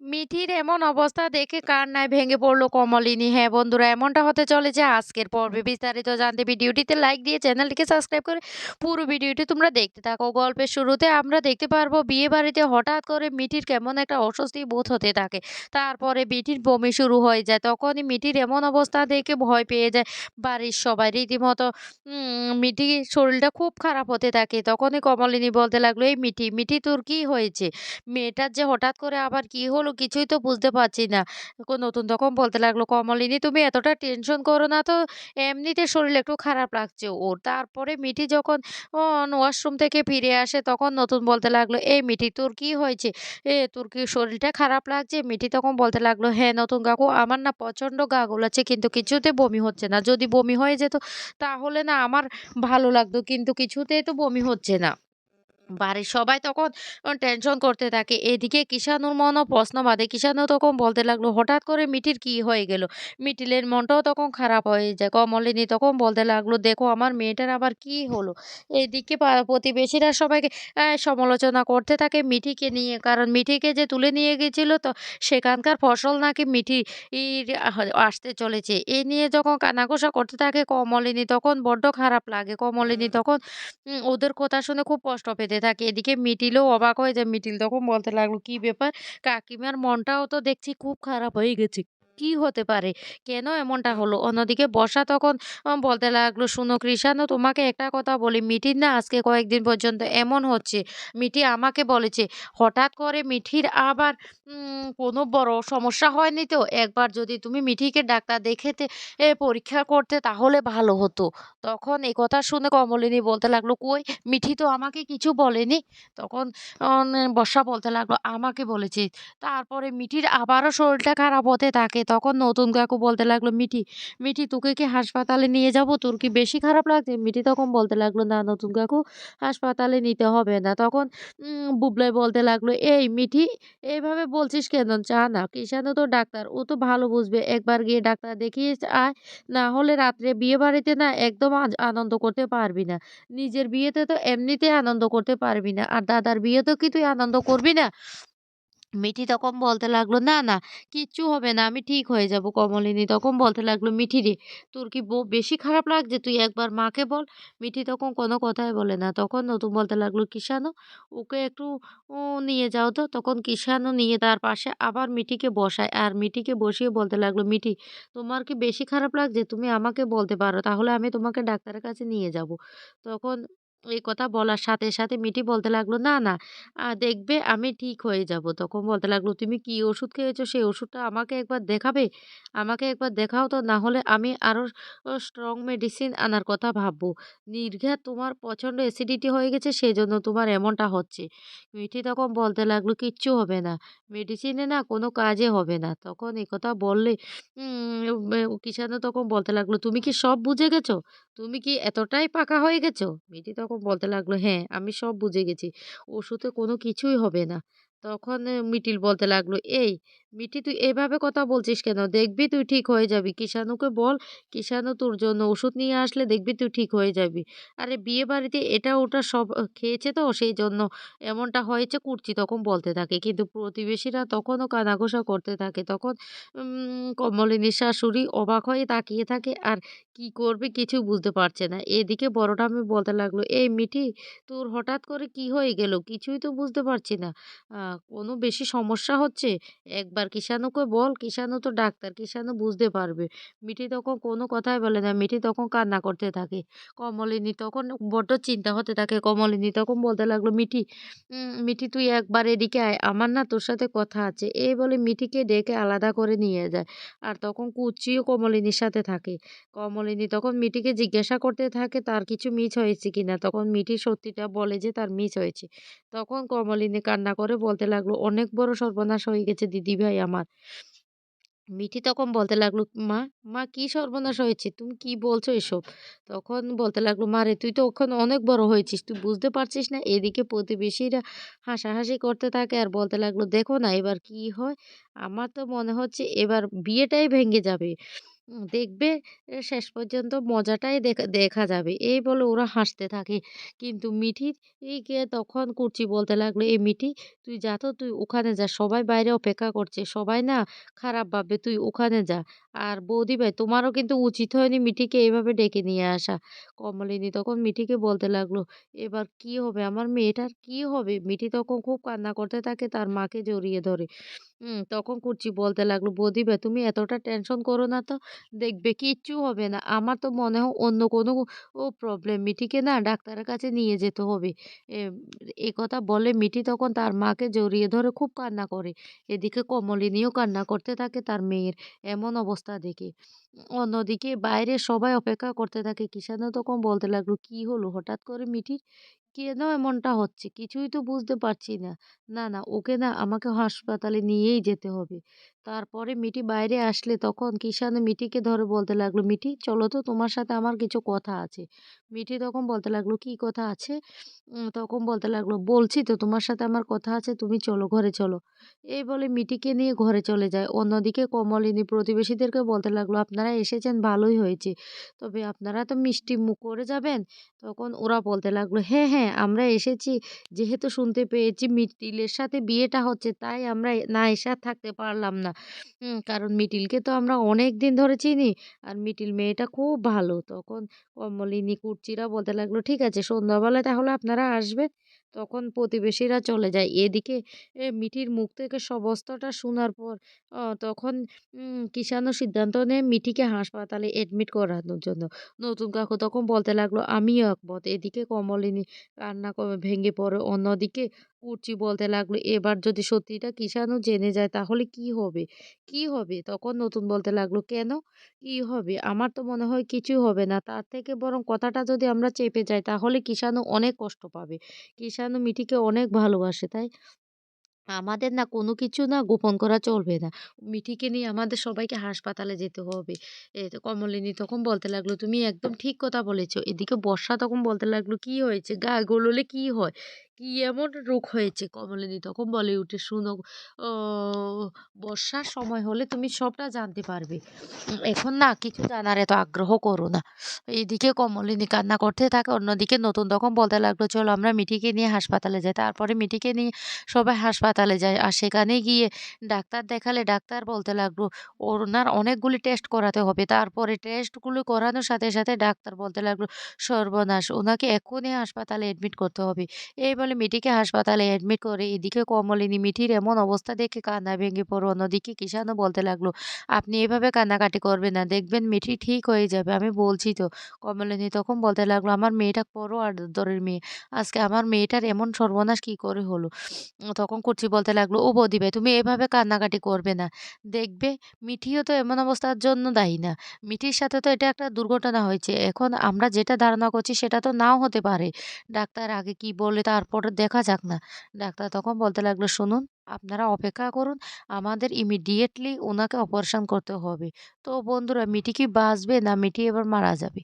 মিঠির এমন অবস্থা দেখে কার কান্নায় ভেঙে পড়ল কমলিনী। হ্যাঁ বন্ধুরা, এমনটা হতে চলেছে আজকের পর্বে। বিস্তারিত জানতে ভিডিওটিতে লাইক দিয়ে চ্যানেলটিকে সাবস্ক্রাইব করে পুরো ভিডিওটি তোমরা দেখতে থাকো। গল্পের শুরুতে আমরা দেখতে পারব বিয়ে বাড়িতে হঠাৎ করে মিঠির কেমন একটা অস্বস্তি বোধ হতে থাকে। তারপরে মিঠির বমি শুরু হয়ে যায়। তখনই মিঠির এমন অবস্থা দেখে ভয় পেয়ে যায় বাড়ির সবাই। রীতিমতো মিঠির শরীরটা খুব খারাপ হতে থাকে। তখনই কমলিনী বলতে লাগল, "এই মিঠি, মিঠি তোর কি হয়েছে? মেয়েটার যে হঠাৎ করে আবার কি হলো কিছুই তো বুঝতে পারছি না। নতুন তখন বলতে লাগল, "কমলিনী তুমি এতটা টেনশন করো না তো। এমনিতে শরীর একটু খারাপ লাগছে ওর।" তারপরে মিঠি যখন ওয়াশরুম থেকে ফিরে আসে তখন নতুন বলতে লাগল, "এই মিঠি তোর কি হয়েছে? এ তোর কি শরীরটা খারাপ লাগছে?" মিঠি তখন বলতে লাগল, "হ্যাঁ নতুন কাকু আমার না প্রচণ্ড গা গোলাচ্ছে কিন্তু কিছুতে বমি হচ্ছে না। যদি বমি হয়ে যেত তাহলে না আমার ভালো লাগতো কিন্তু কিছুতেই তো বমি হচ্ছে না।" বাড়ির সবাই তখন টেনশন করতে থাকে। এদিকে কিষাণুর মনও প্রশ্ন বাঁধে কিষাণু তখন বলতে লাগল, "হঠাৎ করে মিঠির কি হয়ে গেল?" মিঠিলের মনটাও তখন খারাপ হয়ে যায়। কমলিনী তখন বলতে লাগল, "দেখো আমার মেয়েটার আবার কি হলো?" এদিকে প্রতিবেশীরা সবাইকে সমালোচনা করতে থাকে মিঠিকে নিয়ে। কারণ মিঠিকে যে তুলে নিয়ে গেছিল তো সেখানকার ফসল নাকি মিঠির আসতে চলেছে। এ নিয়ে যখন কানাঘুষা করতে থাকে কমলিনী তখন বড্ড খারাপ লাগে। কমলিনী তখন ওদের কথা শুনে খুব কষ্ট পেতে থাকে। এদিকে মিটিলও অবাক হয়ে যায়। মিটিল তখন বলতে লাগল, "কি ব্যাপার? কাকিমার মনটাও তো দেখছি খুব খারাপ হয়ে গেছে। কি হতে পারে? কেন এমনটা হলো?" অন্যদিকে বর্ষা তখন বলতে লাগল, শুনো কৃষাণু তোমাকে একটা কথা বলি, মিঠির না আজকে কয়েকদিন পর্যন্ত এমন হচ্ছে। মিঠি আমাকে বলেছে, হঠাৎ করে মিঠির আবার কোনো বড় সমস্যা হয়নি তো? একবার যদি তুমি মিঠিকে ডাক্তার দেখেতে এ পরীক্ষা করতে তাহলে ভালো হতো।" তখন এই কথা শুনে কমলিনী বলতে লাগল, "কই? মিঠি তো আমাকে কিছু বলেনি।" তখন বর্ষা বলতে লাগল, "আমাকে বলেছে।" তারপরে মিঠির আবারও শরীরটা খারাপ হতে থাকে। তখন নতুন কাকু বলতে লাগল, "মিঠি, মিঠি তোকে কি হাসপাতালে নিয়ে যাব? তোর কি বেশি খারাপ লাগছে?" মিঠি তখন বলতে লাগল, "না নতুন কাকু হাসপাতালে নিতে হবে না।" তখন বুবলাই বলতে লাগল, "এই মিঠি এভাবে বলছিস কেন? যা না, কৃষাণু তো ডাক্তার, ও তো ভালো বুঝবে। একবার গিয়ে ডাক্তার দেখিয়ে আয়। না হলে রাত্রে বিয়ে বাড়িতে না একদম আনন্দ করতে পারবি না। নিজের বিয়েতে তো এমনিতেই আনন্দ করতে পারবি না। আর দাদার বিয়েতেও কি তুই আনন্দ করবি না?" মিঠি তখন বলতে লাগল, "না, না কিচ্ছু হবে না। আমি ঠিক হয়ে যাব।" কমলিনী তখন বলতে লাগল, "মিঠি রে, তোর কি ব বেশি খারাপ লাগছে? তুই একবার মাকে বল।" মিঠি তখন কোনো কথাই বলে না। তখন নতুন বলতে লাগল, "কৃষাণু ওকে একটু নিয়ে যাও তো।" তখন কৃষাণু নিয়ে তার পাশে আবার মিঠিকে বসায়। আর মিঠিকে বসিয়ে বলতে লাগল, "মিঠি তোমার কি বেশি খারাপ লাগছে? তুমি আমাকে বলতে পারো। তাহলে আমি তোমাকে ডাক্তারের কাছে নিয়ে যাব।" তখন এই কথা বলার সাথে, সাথে মিঠি বলতে লাগল, "না, না দেখবে আমি ঠিক হয়ে যাব।" তখন বলতে লাগল, "তুমি কি ওষুধ খেয়েছো সেই ওষুধটা আমাকে একবার দেখাবে? আমাকে একবার দেখাও তো না হলে আমি আরও স্ট্রং মেডিসিন আনার কথা ভাববো। নির্ঘাত তোমার প্রচণ্ড অ্যাসিডিটি হয়ে গেছে সেই জন্য তোমার এমনটা হচ্ছে।" মিঠি তখন বলতে লাগল, "কিচ্ছু হবে না। মেডিসিনে না কোনো কাজে হবে না।" তখন এই কথা বললে কিষাণু তখন বলতে লাগল, "তুমি কি সব বুঝে গেছো? তুমি কি এতটাই পাকা হয়ে গেছো?" মিঠি তখন বলতে লাগল, "হ্যাঁ, আমি সব বুঝে গেছি। ওষুধে কোনো কিছুই হবে না।" তখন মিটিল বলতে লাগল, "এই মিঠি তুই এভাবে কথা বলছিস কেন? দেখবি তুই ঠিক হয়ে যাবি। কিষাণুকে বল, কিষাণু তোর জন্য ওষুধ নিয়ে আসলে দেখবি তুই ঠিক হয়ে যাবি। আরে বিয়েবাড়িতে এটা ওটা সব খেয়েছে তো সেই জন্য এমনটা হয়েছে" কুর্চি তখন বলতে থাকে। কিন্তু প্রতিবেশীরা তখনও কানাঘুষা করতে থাকে। তখন কমলিনীর শাশুড়ি অবাক হয়ে তাকিয়ে থাকে আর কি করবে কিছু বুঝতে পারছে না। এদিকে বড় আমি বলতে লাগল, "এই মিঠি তোর হঠাৎ করে কি হয়ে গেল? কিছুই তো বুঝতে পারছি না। কোনো বেশি সমস্যা হচ্ছে? একবার কিষাণুকে বল, কিষাণু তো ডাক্তার, কিষাণু বুঝতে পারবে।" মিঠি তখন কোনো কথাই বলে না। মিঠি তখন কান্না করতে থাকে। কমলিনী তখন বড্ড চিন্তা হতে থাকে। কমলিনী তখন বলতে লাগল, "মিঠি, মিঠি তুই একবার এদিকে আয়। আমার না তোর সাথে কথা আছে।" এই বলে মিঠিকে ডেকে আলাদা করে নিয়ে যায়। আর তখন কুচিও কমলিনীর সাথে থাকে। কমলিনী তখন মিঠিকে জিজ্ঞাসা করতে থাকে তার কিছু মিস হয়েছে কিনা। তখন মিঠি সত্যিটা বলে যে তার মিস হয়েছে। তখন কমলিনী কান্না করে বলতে লাগল, "অনেক বড় সর্বনাশ হয়ে গেছে দিদিভাই আমার।" মিঠি তখন বলতে লাগল, "মা, মা কি সর্বনাশ হয়েছে? তুমি কি বলছো এসব?" তখন বলতে লাগল, "মারে তুই তো ওখানে অনেক বড় হয়েছিস। তুই বুঝতে পারছিস না?" এদিকে প্রতিবেশীরা হাসাহাসি করতে থাকে আর বলতে লাগল, "দেখো না এবার কি হয়? আমার তো মনে হচ্ছে এবার বিয়েটাই ভেঙে যাবে।" দেখবে শেষ পর্যন্ত মজাটাই দেখা দেখা যাবে। এই বলে ওরা হাসতে থাকে। কিন্তু মিঠির ইকে তখন কুচি বলতে লাগল, "এই মিঠি তুই যা তো তুই ওখানে যা। সবাই বাইরে অপেক্ষা করছে। সবাই না খারাপ ভাববে। তুই ওখানে যা। আর বৌদি ভাই তোমারও কিন্তু উচিত হয়নি মিঠিকে এভাবে ডেকে নিয়ে আসা।" কমলিনী তখন মিঠিকে বলতে লাগল, "এবার কি হবে? আমার মেয়েটার কি হবে?" মিঠি তখন খুব কান্না করতে থাকে তার মাকে জড়িয়ে ধরে। হুম, তখন কুচি বলতে লাগল, "বৌদি তুমি এতটা টেনশন করো না তো। দেখবে কিচ্ছু হবে না। আমার তো মনে হয় অন্য কোনো ও প্রবলেম। মিঠিকে না ডাক্তারের কাছে নিয়ে যেতে হবে।" এ কথা বলে মিঠি তখন তার মাকে জড়িয়ে ধরে খুব কান্না করে। এদিকে কমলিনীও কান্না করতে থাকে তার মেয়ের এমন অবস্থা দেখে। অন্যদিকে বাইরে সবাই অপেক্ষা করতে থাকে। কিষানও তখন বলতে লাগল, "কি হলো হঠাৎ করে মিঠির? কেন এমনটা হচ্ছে? কিছুই তো বুঝতে পারছি না। না, না ওকে না আমাকে হাসপাতালে নিয়েই যেতে হবে।" তারপরে মিটি বাইরে আসলে তখন কিষান মিটিকে ধরে বলতে লাগল, মিটি চলো তো তোমার সাথে আমার কিছু কথা আছে।" মিটি তখন বলতে লাগল, "কি কথা আছে?" তখন বলতে লাগল, "বলছি তো তোমার সাথে আমার কথা আছে তুমি চলো ঘরে চলো।" এই বলে মিটিকে নিয়ে ঘরে চলে যায়। অন্যদিকে কমলিনী প্রতিবেশীদেরকে বলতে লাগল, "আপনারা এসেছেন ভালোই হয়েছে। তবে আপনারা তো মিষ্টি মুখ করে যাবেন?" তখন ওরা বলতে লাগল, "হ্যাঁ, হ্যাঁ আমরা এসেছি। যেহেতু শুনতে পেয়েছি মিটিলের সাথে বিয়েটা হচ্ছে তাই আমরা না এসে থাকতে পারলাম না। কারণ মিটিলকে তো আমরা অনেকদিন ধরে চিনি। আর মিটিল মেয়েটা খুব ভালো।" তখন কমলিনী কুর্চিরা বলতে লাগল, "ঠিক আছে সন্ধ্যাবেলায় তাহলে আপনারা আসবেন।" তখন প্রতিবেশীরা চলে যায়। এদিকে মিঠির মুখ থেকে সমস্তটা শোনার পর তখন উম কিষানও সিদ্ধান্ত নেয় মিঠিকে হাসপাতালে এডমিট করানোর জন্য। নতুন কাকু তখন বলতে লাগল, "আমিও একমত।" এদিকে কমলিনী কান্না ভেঙে পড়ে। অন্যদিকে কুর্চি বলতে লাগল, "এবার যদি সত্যিটা কিষানও জেনে যায় তাহলে কি হবে? কি হবে?" তখন নতুন বলতে লাগল, "কেন? কি হবে? আমার তো মনে হয় কিছুই হবে না। তার থেকে বরং কথাটা যদি আমরা চেপে যাই তাহলে কিষানও অনেক কষ্ট পাবে। কিষানও মিঠিকে অনেক ভালোবাসে, তাই আমাদের না কোনো কিছু না গোপন করা চলবে না। মিঠিকে নিয়ে আমাদের সবাইকে হাসপাতালে যেতে হবে। তো কমলিনী তখন বলতে লাগল, "তুমি একদম ঠিক কথা বলেছ এদিকে বর্ষা তখন বলতে লাগল, "কি হয়েছে? গা গোললে কি হয়? কি এমন রোগ হয়েছে?" কমলিনী তখন বলে উঠে, "শুনো বর্ষার সময় হলে তুমি সবটা জানতে পারবে। এখন না কিছু জানার এত আগ্রহ করো না।" এইদিকে কমলিনী কান্না করতে থাকে। অন্যদিকে নতুন তখন বলতে লাগল, "চলো আমরা মিঠিকে নিয়ে হাসপাতালে যাই।" তারপরে মিঠিকে নিয়ে সবাই হাসপাতালে যায়। আর সেখানে গিয়ে ডাক্তার দেখালে ডাক্তার বলতে লাগল, "ওনার অনেকগুলি টেস্ট করাতে হবে।" তারপরে টেস্টগুলো করানোর সাথে, সাথে ডাক্তার বলতে লাগল, "সর্বনাশ! ওনাকে এক্ষুনি হাসপাতালে অ্যাডমিট করতে হবে।" এই বলে মিঠিকে হাসপাতালে এডমিট করে। এদিকে কমলিনী মিঠির এমন অবস্থা দেখে কান্না ভেঙে পড়ে। অন্যদিকে কিষানও বলতে লাগল, "আপনি এভাবে কান্নাকাটি করবেন না। দেখবেন মিঠি ঠিক হয়ে যাবে। আমি বলছি তো।" কমলিনী তখন বলতে লাগল, "আমার মেয়েটা বড় দরের মেয়ে। আজকে আমার মেয়েটার এমন সর্বনাশ কি করে হলো?" তখন কুচি বলতে লাগল, "ও বৌদি ভাই তুমি এভাবে কান্নাকাটি করবে না। দেখবে মিঠিও তো এমন অবস্থার জন্য দায়ী না। মিঠির সাথে তো এটা একটা দুর্ঘটনা হয়েছে। এখন আমরা যেটা ধারণা করছি সেটা তো নাও হতে পারে। ডাক্তার আগে কি বলে তারপরে দেখা যাক না।" ডাক্তার তখন বলতে লাগল, "শুনুন, আপনারা অপেক্ষা করুন। আমাদের ইমিডিয়েটলি ওনাকে অপারেশন করতে হবে।" তো বন্ধুরা মিটি কি বাঁচবে না মিটি এবার মারা যাবে?